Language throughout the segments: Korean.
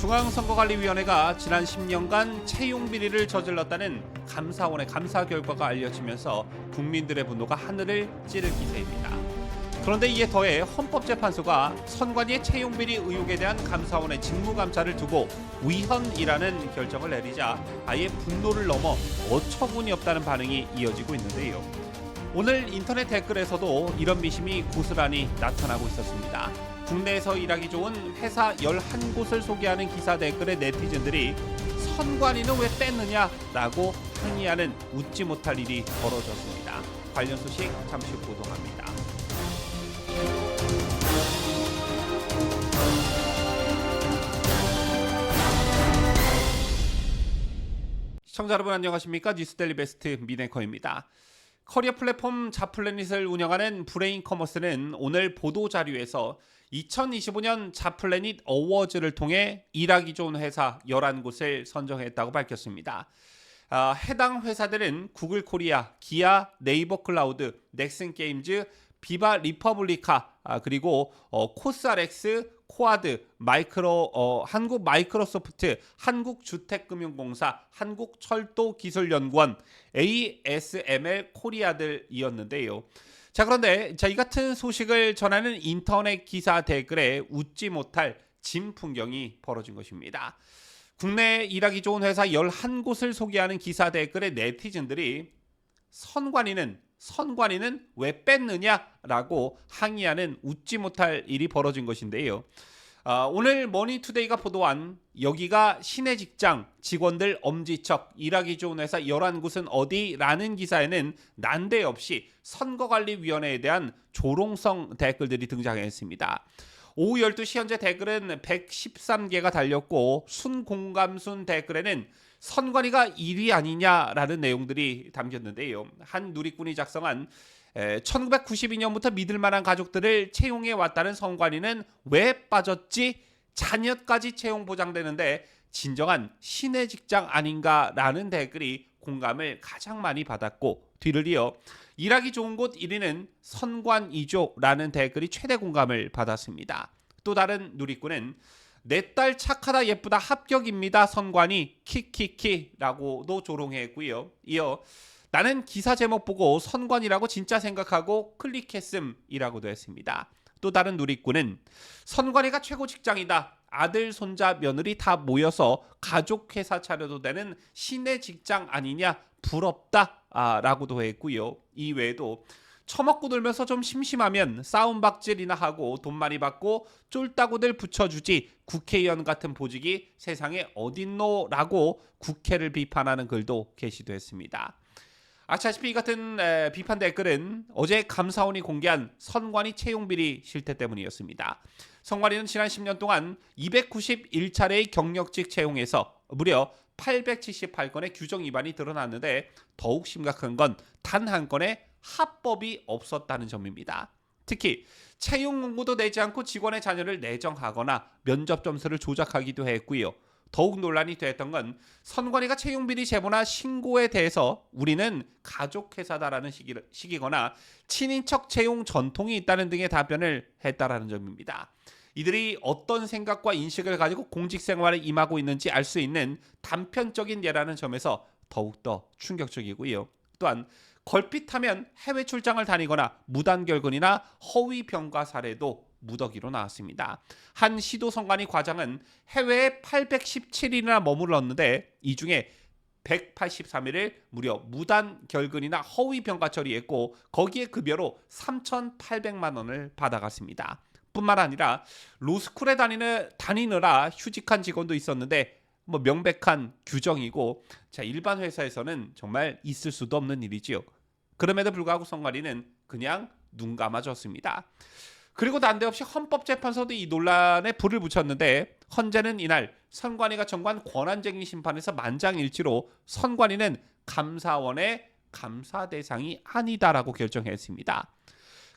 중앙선거관리위원회가 지난 10년간 채용 비리를 저질렀다는 감사원의 감사 결과가 알려지면서 국민들의 분노가 하늘을 찌를 기세입니다. 그런데 이에 더해 헌법재판소가 선관위의 채용 비리 의혹에 대한 감사원의 직무 감사를 두고 위헌이라는 결정을 내리자 아예 분노를 넘어 어처구니 없다는 반응이 이어지고 있는데요. 오늘 인터넷 댓글에서도 이런 미심이 고스란히 나타나고 있었습니다. 국내에서 일하기 좋은 회사 11곳을 소개하는 기사 댓글에 네티즌들이 선관위는 왜 뺐느냐라고 항의하는 웃지 못할 일이 벌어졌습니다. 관련 소식 잠시 후 보도합니다. 시청자 여러분 안녕하십니까 뉴스데일리 베스트 미네커입니다. 커리어 플랫폼 자플래닛을 운영하는 브레인 커머스는 오늘 보도 자료에서 2025년 자플래닛 어워즈를 통해 일하기 좋은 회사 11곳을 선정했다고 밝혔습니다. 아, 해당 회사들은 구글 코리아, 기아, 네이버 클라우드, 넥슨 게임즈, 비바 리퍼블리카, 아, 그리고 어, 코스알엑스, 코아드, 마이크로 어, 한국 마이크로소프트, 한국주택금융공사, 한국철도기술연구원, ASML 코리아들이었는데요. 자 그런데 자 이 같은 소식을 전하는 인터넷 기사 댓글에 웃지 못할 진 풍경이 벌어진 것입니다. 국내 일하기 좋은 회사 11곳을 소개하는 기사 댓글에 네티즌들이 선관위는 선관위는 왜 뺐느냐라고 항의하는 웃지 못할 일이 벌어진 것인데요. 아, 오늘 머니투데이가 보도한 여기가 시내 직장 직원들 엄지척 일하기 좋은 회사 11곳은 어디라는 기사에는 난데없이 선거관리위원회에 대한 조롱성 댓글들이 등장했습니다. 오후 12시 현재 댓글은 113개가 달렸고 순공감순 댓글에는 선관위가 1위 아니냐라는 내용들이 담겼는데요. 한 누리꾼이 작성한 1992년부터 믿을 만한 가족들을 채용해 왔다는 선관위는 왜 빠졌지? 자녀까지 채용 보장되는데 진정한 신의 직장 아닌가라는 댓글이 공감을 가장 많이 받았고 뒤를 이어 일하기 좋은 곳 1위는 선관이죠라는 댓글이 최대 공감을 받았습니다. 또 다른 누리꾼은 내 딸 착하다 예쁘다 합격입니다 선관이 키키키라고도 조롱했고요. 이어 나는 기사 제목 보고 선관이라고 진짜 생각하고 클릭했음이라고도 했습니다. 또 다른 누리꾼은 선관위가 최고 직장이다. 아들, 손자, 며느리 다 모여서 가족 회사 차려도 되는 신의 직장 아니냐 부럽다 아, 라고도 했고요. 이 외에도 처먹고 놀면서 좀 심심하면 싸움 박질이나 하고 돈 많이 받고 쫄따구들 붙여주지 국회의원 같은 보직이 세상에 어딨노 라고 국회를 비판하는 글도 게시도 했습니다. 아시다시피 이 같은 에, 비판 댓글은 어제 감사원이 공개한 선관위 채용 비리 실태 때문이었습니다. 선관위는 지난 10년 동안 291차례의 경력직 채용에서 무려 878건의 규정 위반이 드러났는데 더욱 심각한 건 단 한 건의 합법이 없었다는 점입니다. 특히 채용 공고도 내지 않고 직원의 자녀를 내정하거나 면접 점수를 조작하기도 했고요. 더욱 논란이 됐던 건 선관위가 채용 비리 제보나 신고에 대해서 우리는 가족 회사다라는 시기거나 친인척 채용 전통이 있다는 등의 답변을 했다라는 점입니다. 이들이 어떤 생각과 인식을 가지고 공직 생활에 임하고 있는지 알 수 있는 단편적인 예라는 점에서 더욱더 충격적이고요. 또한 걸핏하면 해외 출장을 다니거나 무단 결근이나 허위 병가 사례도 무더기로 나왔습니다. 한 시도 선관위 과장은 해외에 817일이나 머물렀는데 이 중에 183일을 무려 무단 결근이나 허위 병가 처리했고 거기에 급여로 3,800만 원을 받아갔습니다. 뿐만 아니라 로스쿨에 다니는 다니느라 휴직한 직원도 있었는데 뭐 명백한 규정이고 자 일반 회사에서는 정말 있을 수도 없는 일이지요. 그럼에도 불구하고 선관위는 그냥 눈 감아줬습니다. 그리고 난데없이 헌법재판소도 이 논란에 불을 붙였는데 헌재는 이날 선관위가 정관 권한쟁의 심판에서 만장일치로 선관위는 감사원의 감사 대상이 아니다라고 결정했습니다.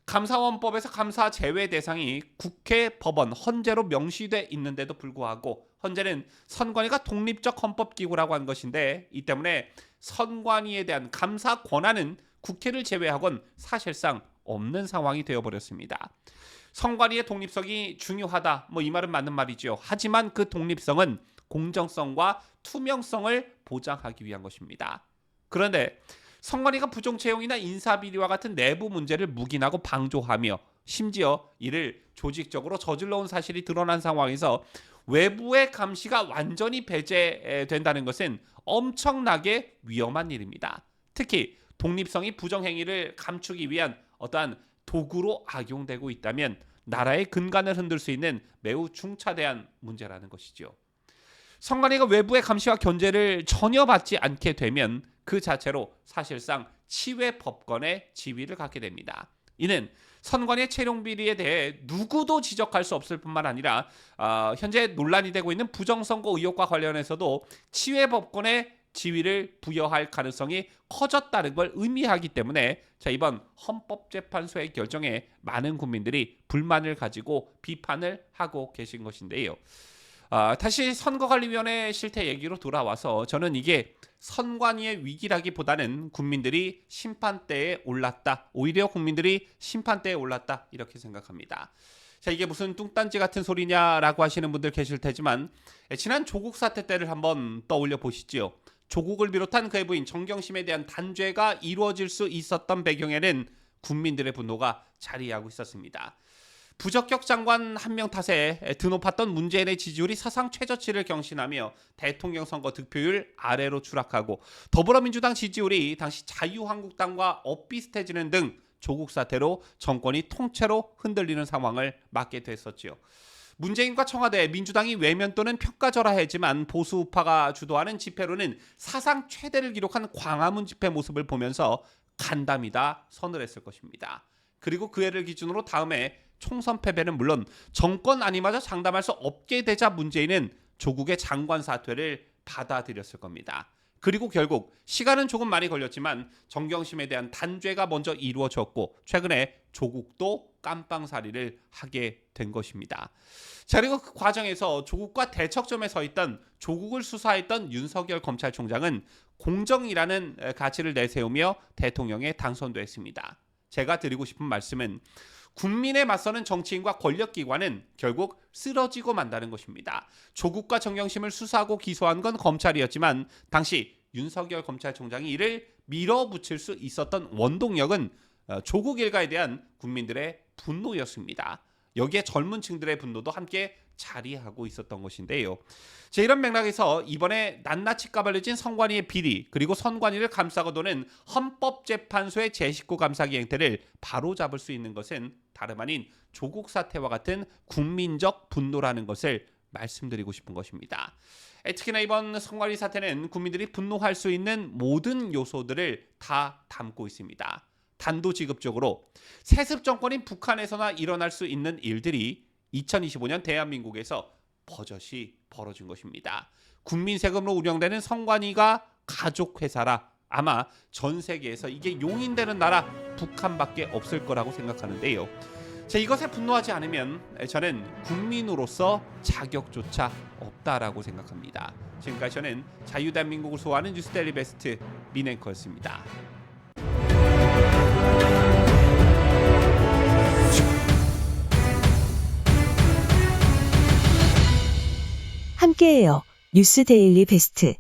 감사원법에서 감사 제외 대상이 국회, 법원, 헌재로 명시돼 있는데도 불구하고 헌재는 선관위가 독립적 헌법기구라고 한 것인데 이 때문에 선관위에 대한 감사 권한은 국회를 제외하곤 사실상 없는 상황이 되어버렸습니다. 선관위의 독립성이 중요하다. 뭐 이 말은 맞는 말이죠. 하지만 그 독립성은 공정성과 투명성을 보장하기 위한 것입니다. 그런데 선관위가 부정 채용이나 인사 비리와 같은 내부 문제를 묵인하고 방조하며 심지어 이를 조직적으로 저질러 온 사실이 드러난 상황에서 외부의 감시가 완전히 배제된다는 것은 엄청나게 위험한 일입니다. 특히 독립성이 부정 행위를 감추기 위한 어떠한 도구로 악용되고 있다면 나라의 근간을 흔들 수 있는 매우 중차대한 문제라는 것이죠. 선관위가 외부의 감시와 견제를 전혀 받지 않게 되면 그 자체로 사실상 치외 법권의 지위를 갖게 됩니다. 이는 선관위의 채용 비리에 대해 누구도 지적할 수 없을 뿐만 아니라 어, 현재 논란이 되고 있는 부정선거 의혹과 관련해서도 치외 법권의 지위를 부여할 가능성이 커졌다는 걸 의미하기 때문에 자 이번 헌법재판소의 결정에 많은 국민들이 불만을 가지고 비판을 하고 계신 것인데요. 아, 다시 선거관리위원회 실태 얘기로 돌아와서 저는 이게 선관위의 위기라기보다는 국민들이 심판대에 올랐다. 오히려 국민들이 심판대에 올랐다. 이렇게 생각합니다. 자, 이게 무슨 뚱딴지 같은 소리냐라고 하시는 분들 계실 테지만 예, 지난 조국 사태 때를 한번 떠올려 보시지요. 조국을 비롯한 그의 부인 정경심에 대한 단죄가 이루어질 수 있었던 배경에는 국민들의 분노가 자리하고 있었습니다. 부적격 장관 한 명 탓에 드높았던 문재인의 지지율이 사상 최저치를 경신하며 대통령 선거 득표율 아래로 추락하고 더불어민주당 지지율이 당시 자유한국당과 엇비슷해지는 등 조국 사태로 정권이 통째로 흔들리는 상황을 맞게 됐었지요. 문재인과 청와대, 민주당이 외면 또는 평가절하했지만 보수 우파가 주도하는 집회로는 사상 최대를 기록한 광화문 집회 모습을 보면서 간담이다 선을 했을 것입니다. 그리고 그 해를 기준으로 다음에 총선 패배는 물론 정권 아니마저 장담할 수 없게 되자 문재인은 조국의 장관 사퇴를 받아들였을 겁니다. 그리고 결국 시간은 조금 많이 걸렸지만 정경심에 대한 단죄가 먼저 이루어졌고 최근에 조국도 깜빵살이를 하게 된 것입니다. 자 그리고 그 과정에서 조국과 대척점에 서 있던 조국을 수사했던 윤석열 검찰총장은 공정이라는 가치를 내세우며 대통령에 당선됐습니다. 제가 드리고 싶은 말씀은 국민에 맞서는 정치인과 권력기관은 결국 쓰러지고 만다는 것입니다. 조국과 정경심을 수사하고 기소한 건 검찰이었지만 당시 윤석열 검찰총장이 이를 밀어붙일 수 있었던 원동력은 어, 조국 일가에 대한 국민들의 분노였습니다. 여기에 젊은 층들의 분노도 함께 자리하고 있었던 것인데요. 자, 이런 맥락에서 이번에 낱낱이 까발려진 선관위의 비리 그리고 선관위를 감싸고 도는 헌법재판소의 제19 감사기 행태를 바로잡을 수 있는 것은 다름 아닌 조국 사태와 같은 국민적 분노라는 것을 말씀드리고 싶은 것입니다. 에, 특히나 이번 선관위 사태는 국민들이 분노할 수 있는 모든 요소들을 다 담고 있습니다. 단도직입적으로 세습 정권인 북한에서나 일어날 수 있는 일들이 2025년 대한민국에서 버젓이 벌어진 것입니다. 국민 세금으로 운영되는 선관위가 가족 회사라 아마 전 세계에서 이게 용인되는 나라 북한밖에 없을 거라고 생각하는데요. 자, 이것에 분노하지 않으면 저는 국민으로서 자격조차 없다라고 생각합니다. 지금까지 저는 자유대한민국을 소화하는 뉴스데일리 베스트 민앵커였습니다. 함께해요. 뉴스 데일리 베스트.